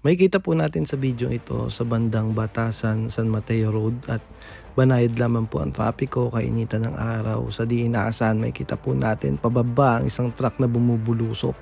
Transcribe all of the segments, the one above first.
May kita po natin sa video ito sa bandang Batasan, San Mateo Road at banayad lamang po ang trapiko, kainitan ng araw. Sa di inaasahan may kita po natin pababa ang isang truck na bumubulusok.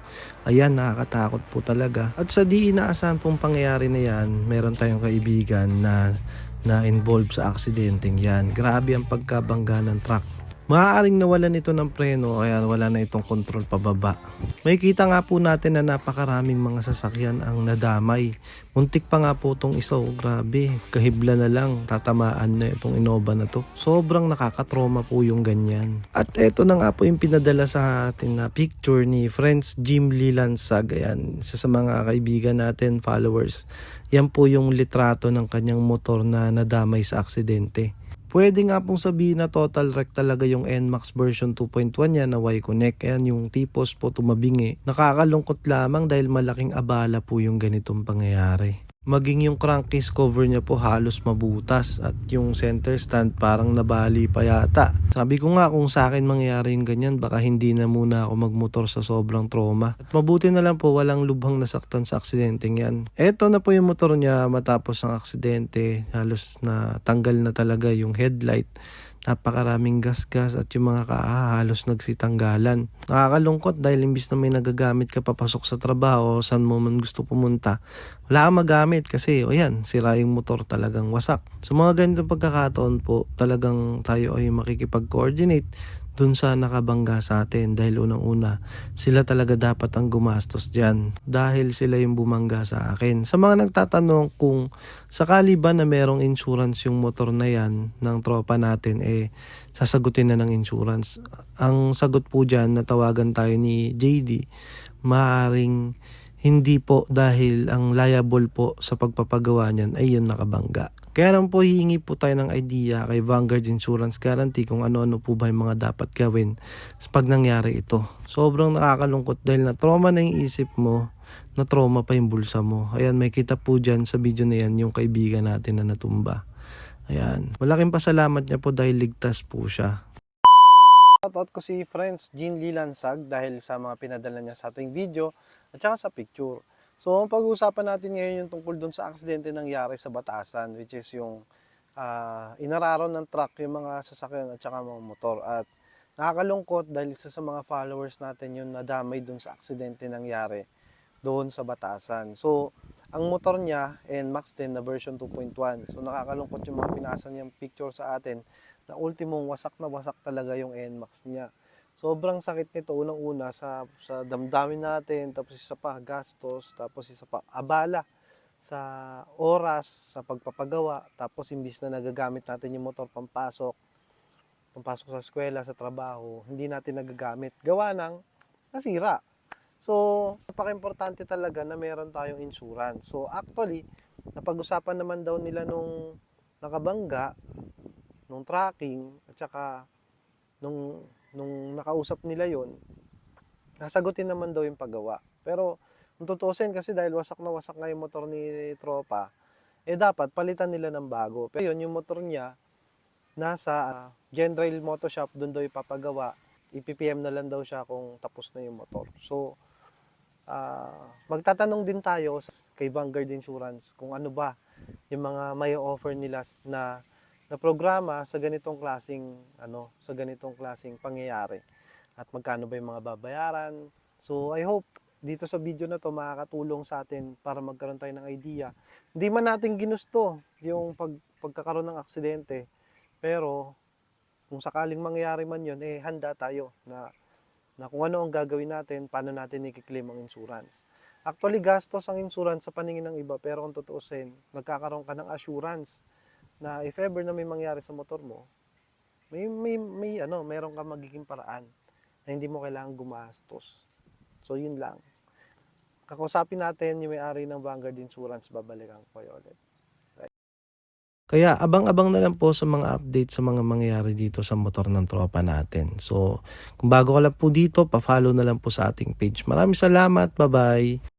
Ayan, nakakatakot po talaga. At sa di inaasahan pong pangyayari na yan, meron tayong kaibigan na na involved sa aksidenteng yan. Grabe ang pagkabangga ng truck. Maaaring nawalan ito ng preno kaya wala na itong control pababa. May kita nga po natin na napakaraming mga sasakyan ang nadamay. Muntik pa nga po itong isa, oh, grabe. Kahibla na lang, tatamaan na itong Innova na to. Sobrang nakakatroma po yung ganyan. At eto na nga po yung pinadala sa atin na picture ni Friends Jim Lilansag. Ayan, isa sa mga kaibigan natin, followers. Yan po yung litrato ng kanyang motor na nadamay sa aksidente. Pwede nga pong sabihin na total wreck talaga yung NMAX version 2.1 niya na Y-Connect. Ayan yung tipos po tumabingi. Nakakalungkot lamang dahil malaking abala po yung ganitong pangyayari. Maging yung crankcase cover niya po halos mabutas at yung center stand parang nabali pa yata. Sabi ko nga kung sa akin mangyayari yung ganyan baka hindi na muna ako magmotor sa sobrang trauma. At mabuti na lang po walang lubhang nasaktan sa aksidenteng yan. Eto na po yung motor niya matapos ang aksidente. Halos na tanggal na talaga yung headlight napakaraming gasgas at yung mga kaahalos nagsitanggalan. Nakakalungkot dahil imbis na may nagagamit ka papasok sa trabaho saan mo man gusto pumunta, wala kang magamit kasi o yan, sira yung motor talagang wasak. Sa mga ganitong pagkakataon po, talagang tayo ay makikipag-coordinate dun sa nakabangga sa atin dahil unang-una sila talaga dapat ang gumastos dyan dahil sila yung bumangga sa akin. Sa mga nagtatanong kung sakali ba na merong insurance yung motor na yan ng tropa natin eh sasagutin na ng insurance. Ang sagot po dyan natawagan tayo ni JD maaring hindi po dahil ang liable po sa pagpapagawa niyan ay yung nakabangga. Kaya naman po hihingi po tayo ng idea kay Vanguard Insurance Guarantee kung ano-ano po ba yung mga dapat gawin pag nangyari ito. Sobrang nakakalungkot dahil na trauma na yung isip mo, na trauma pa yung bulsa mo. Ayan, may kita po dyan sa video na yan yung kaibigan natin na natumba. Ayan, malaking pasalamat niya po dahil ligtas po siya. Shoutout ko si Friends Jean Lilansag dahil sa mga pinadala niya sa ating video at saka sa picture. So, ang pag-uusapan natin ngayon yung tungkol dun sa aksidente nangyari sa Batasan which is yung ah, inararon ng truck yung mga sasakyan at saka mga motor. At nakakalungkot dahil isa sa mga followers natin yung nadamay dun sa aksidente nangyari doon sa Batasan. So, ang motor niya, NMAX 10 na version 2.1. So, nakakalungkot yung mga pinasa niyang picture sa atin na ultimong wasak na wasak talaga yung NMAX niya. Sobrang sakit nito unang-una sa sa damdamin natin, tapos isa pa gastos, tapos isa pa abala sa oras, sa pagpapagawa, tapos imbis na nagagamit natin yung motor pampasok, pampasok sa eskwela, sa trabaho, hindi natin nagagamit. Gawa ng nasira. So, napaka-importante talaga na meron tayong insurance. So, actually, napag-usapan naman daw nila nung nakabangga, nung tracking, at saka nung, nung nakausap nila yon nasagutin naman daw yung paggawa. Pero, kung tutusin kasi dahil wasak na wasak nga yung motor ni Tropa, eh dapat palitan nila ng bago. Pero yun, yung motor niya, nasa uh, Genrail Moto Shop, doon daw ipapagawa. IPPM na lang daw siya kung tapos na yung motor. So, ah, magtatanong din tayo kay Vanguard Insurance kung ano ba yung mga may offer nila na na programa sa ganitong klasing ano sa ganitong klasing pangyayari. At magkano ba yung mga babayaran. So I hope dito sa video na to makakatulong sa atin para magkaroon tayo ng idea. Hindi man natin ginusto yung pag, pagkakaroon ng aksidente pero kung sakaling mangyari man yun eh handa tayo na na kung ano ang gagawin natin paano natin i-claim ang insurance. Actually gastos ang insurance sa paningin ng iba pero kung tutuusin nagkakaroon ka ng assurance na if ever na may mangyari sa motor mo, may, may, may ano, meron ka magiging paraan na hindi mo kailangan gumastos. So, yun lang. Kakusapin natin yung may-ari ng Vanguard Insurance, babalikan ko kayo ulit. Kaya abang-abang na lang po sa mga update sa mga mangyayari dito sa motor ng tropa natin. So, kung bago ka lang po dito, pa-follow na lang po sa ating page. Maraming salamat. Bye-bye.